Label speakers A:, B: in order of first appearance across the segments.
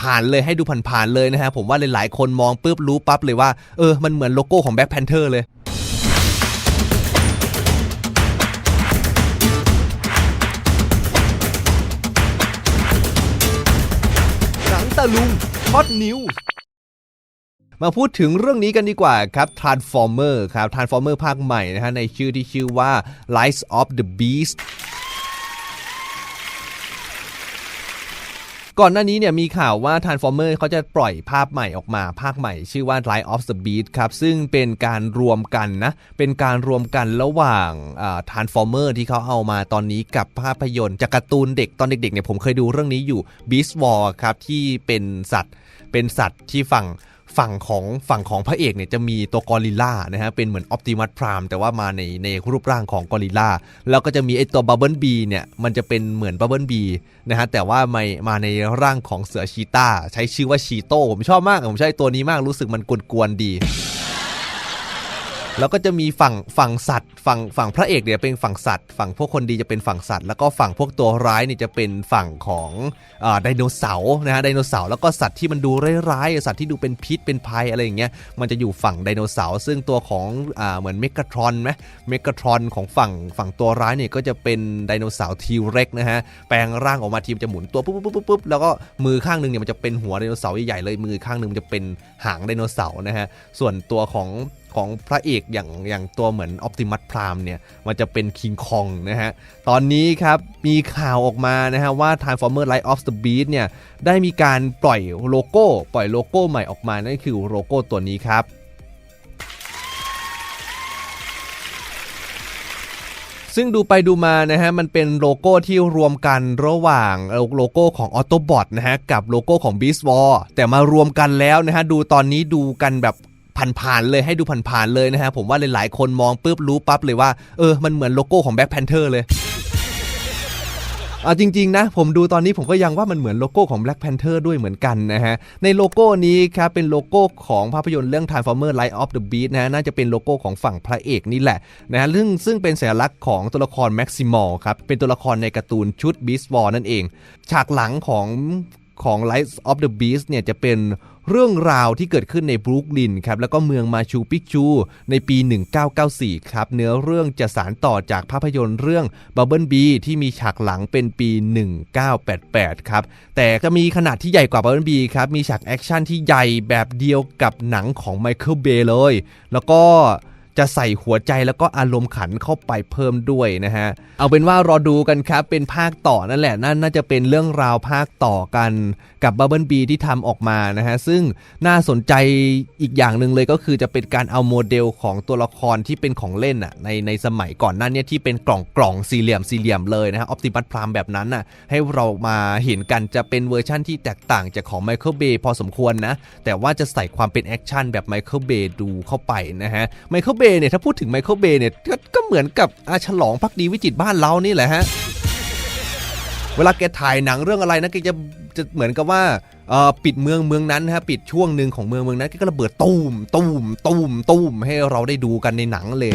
A: ผ่านๆเลยให้ดูผ่านๆเลยนะฮะผมว่าหลายๆคนมองปุ๊บรู้ปั๊บเลยว่าเออมันเหมือนโลโก้ของ Black Panther เลยหนังตะลุงฮอตนิวมาพูดถึงเรื่องนี้กันดีกว่าครับ Transformer ครับ Transformer ภาคใหม่นะฮะในชื่อที่ชื่อว่า Rise of the Beast ก่อนหน้านี้เนี่ยมีข่าวว่า Transformer เขาจะปล่อยภาพใหม่ออกมาภาคใหม่ ชื่อว่า Rise of the Beast ครับซึ่งเป็นการรวมกันนะ เป็นการรวมกันระหว่างทา Transformer ที่เขาเอามาตอนนี้กับภาพยนตร์จากการ์ตูนเด็กตอนเด็กๆเนี่ยผมเคยดูเรื่องนี้อยู่ Beast War ครับที่เป็นสัตว์เป็นสัตว์ที่ฝั่ง ฝั่งของฝั่งของพระเอกเนี่ยจะมีตัวกอริลลานะฮะเป็นเหมือนออปติมัสพรามแต่ว่ามาในในรูปร่างของกอริลลาแล้วก็จะมีไอตัวบับเบิลบีเนี่ยมันจะเป็นเหมือนบับเบิลบีนะฮะแต่ว่ามามาในร่างของเสือชีตาใช้ชื่อว่าชีโต้ผมชอบมากผมชอบไอ้ตัวนี้มากรู้สึกมันกวนๆดี แล้วก็จะมีฝั่งฝั่งสัตว์ฝั่งฝั่งพระเอกเนี่ยเป็นฝั่งสัตว์ ฝั่งพวกคนดีจะเป็นฝั่งสัตว์ แล้วก็ฝั่งพวกตัวร้ายเนี่ยจะเป็นฝั่งของไดโนเสาร์นะฮะไดโนเสาร์แล้วก็สัตว์ที่มันดูร้ายๆสัตว์ที่ดูเป็นพิษเป็นภัยอะไรอย่างเงี้ยมันจะอยู่ฝั่งไดโนเสาร์ซึ่งตัวของอ่าเหมือนเมกาทรอนไหมเมกาทรอนของฝั่งฝั่งตัวร้ายเนี่ยก็จะเป็นไดโนเสาร์ทีเร็กนะฮะแปลงร่างออกมาทีมนจะหมุนตัวปุ๊บปุ๊บปุ๊บปุ๊บแล้วก็มือข้างหนึงเนี่ยมันจะเป็นหัวไดโนเสาร์ใหญ่ๆเลยมือข้างหนึงมันจะเป็นหางไดโนเสาร์นะฮะส่วนตัวของของพระเอกอย่างอย่างตัวเหมือนออ t ติมัสพรามเนี่ยมันจะเป็นคิงคองนะฮะ ตอนนี้ครับมีข่าวออกมานะฮะว่า Transformer Light of the Beast เนี่ยได้มีการปล่อยโลโก้ ปล่อยโลโก้ใหม่ออกมา นั่นคือโลโก้ตัวนี้ครับซึ่งดูไปดูมานะฮะมันเป็นโลโก้ที่รวมกันระหว่างโลโก้ของ Autobot นะฮะกับโลโก้ของ Beast War แต่มารวมกันแล้วนะฮะดูตอนนี้ดูกันแบบ ผ่านๆเลยให้ดูผ่านๆเลยนะฮะผมว่าหลายๆคนมองปุ๊บรู้ปั๊บเลยว่าเออมันเหมือนโลโก้ของ Black Panther เลยเอาจริง ๆ นะ ผมดูตอนนี้ผมก็ยังว่ามันเหมือนโลโก้ของ Black Panther ด้วยเหมือนกันนะฮะ ในโลโก้นี้ครับ เป็นโลโก้ของภาพยนตร์เรื่อง Transformer Light of the Beast นะฮะ น่าจะเป็นโลโก้ของฝั่งพระเอกนี่แหละนะฮะซึ่งซึ่งเป็นสัญลักษณ์ของตัวละคร Maximal ครับ เป็นตัวละครในการ์ตูนชุด Beast War นั่นเอง ฉากหลังของ ของ Light of the Beast เนี่ยจะเป็นเรื่องราวที่เกิดขึ้นในบรุกลินครับแล้วก็เมืองมาชูปิกชู ในปี 1994 ครับ เนื้อเรื่องจะสารต่อจากภาพยนตร์เรื่อง Bubble Bee ที่มีฉากหลังเป็นปี 1988 ครับ แต่จะมีขนาดที่ใหญ่กว่า Bubble Bee ครับ มีฉากแอคชั่นที่ใหญ่แบบเดียวกับหนังของ Michael Bay เลย แล้วก็ จะใส่หัวใจแล้วก็อารมณ์ขันเข้าไปเพิ่มด้วยนะฮะ เอาเป็นว่ารอดูกันครับ เป็นภาคต่อนั่นแหละนั่นน่าจะเป็นเรื่องราวภาคต่อกันกับ Bubble Bee ที่ทำออกมานะฮะ ซึ่งน่าสนใจอีกอย่างหนึ่งเลยก็คือจะเป็นการเอาโมเดลของตัวละครที่เป็นของเล่นอะในในสมัยก่อนหน้าเนี้ที่เป็นกล่องกล่องสี่เหลี่ยมสี่เหลี่ยมเลยนะฮะออ t ติมัสพรามแบบนั้นน่ะให้เรามาเห็นกันจะเป็นเวอร์ชั่นที่แตกต่างจากของ Michael Bay พอสมควรนะแต่ว่าจะใส่ความเป็นแอคชั่นแบบ Michael Bay ดูเข้าไปนะฮะ Michael เนี่ยถ้าพูดถึงไมเคิลเบเนี่ยก็เหมือนกับอาฉลองพักดีวิจิตบ้านเรานี่แหละฮะ เวลาแกถ่ายหนังเรื่องอะไรนะแกจะจะเหมือนกับว่าปิดเมืองเมืองนั้นนะฮะปิดช่วงหนึ่งของเมืองเมืองนั้นแกก็ระเบิดตูมตูมตูมตูมให้เราได้ดูกันในหนังเลย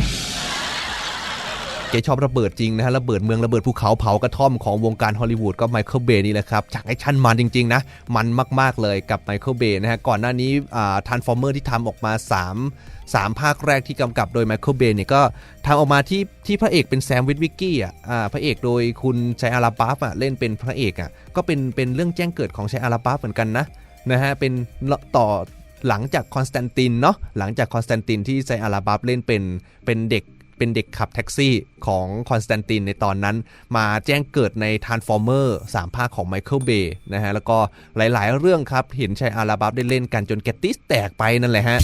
A: แกชอบระเบิดจริงนะฮะระเบิดเมืองระเบิดภูเขาเผากระท่อมของวงการฮอลลีวูดก็ไมเคิลเบย์นี่แหละครับฉากแอคชั่นมันจริงๆนะมันมากๆเลยกับไมเคิลเบย์นะฮะก่อนหน้านี้อ่าทันฟอร์เมอร์ที่ทำออกมา 3 3 ภาคแรกที่กำกับโดยไมเคิลเบย์เนี่ยก็ทำออกมาที่ที่พระเอกเป็นแซมวิทวิกกี้อะพระเอกโดยคุณชัยอาราบัฟอะเล่นเป็นพระเอกอะก็เป็นเป็นเรื่องแจ้งเกิดของชัยอาราบัฟเหมือนกันนะนะฮะเป็นต่อหลังจากคอนสแตนตินเนาะหลังจากคอนสแตนตินที่ไซอาราบัฟเล่นเป็นเป็นเด็ก เป็นเด็กขับแท็กซี่ของคอนสแตนตินในตอนนั้น มาแจ้งเกิดใน Transformer 3 ภาคของไมเคิลเบย์นะฮะ แล้วก็หลายๆ เรื่องครับ เห็นชายอาราบับได้เล่นกันจนแกติสแตกไปนั่นแหละฮะ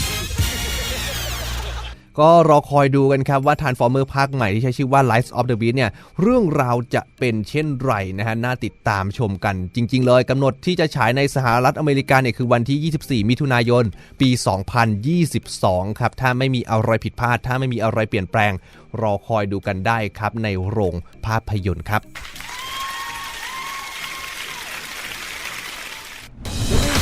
A: ก็รอคอยดูกันครับว่า Transformer ภาคใหม่ที่ใช้ชื่อว่า Lights of the Beast เนี่ยเรื่องราวจะเป็นเช่นไรนะฮะน่าติดตามชมกันจริง ๆ เลยกำหนดที่จะฉายในสหรัฐอเมริกาเนี่ยคือวันที่ 24 มิถุนายน ปี 2022 ครับถ้าไม่มีอะไรผิดพลาด ถ้าไม่มีอะไรเปลี่ยนแปลง รอคอยดูกันได้ครับในโรงภาพยนตร์ครับ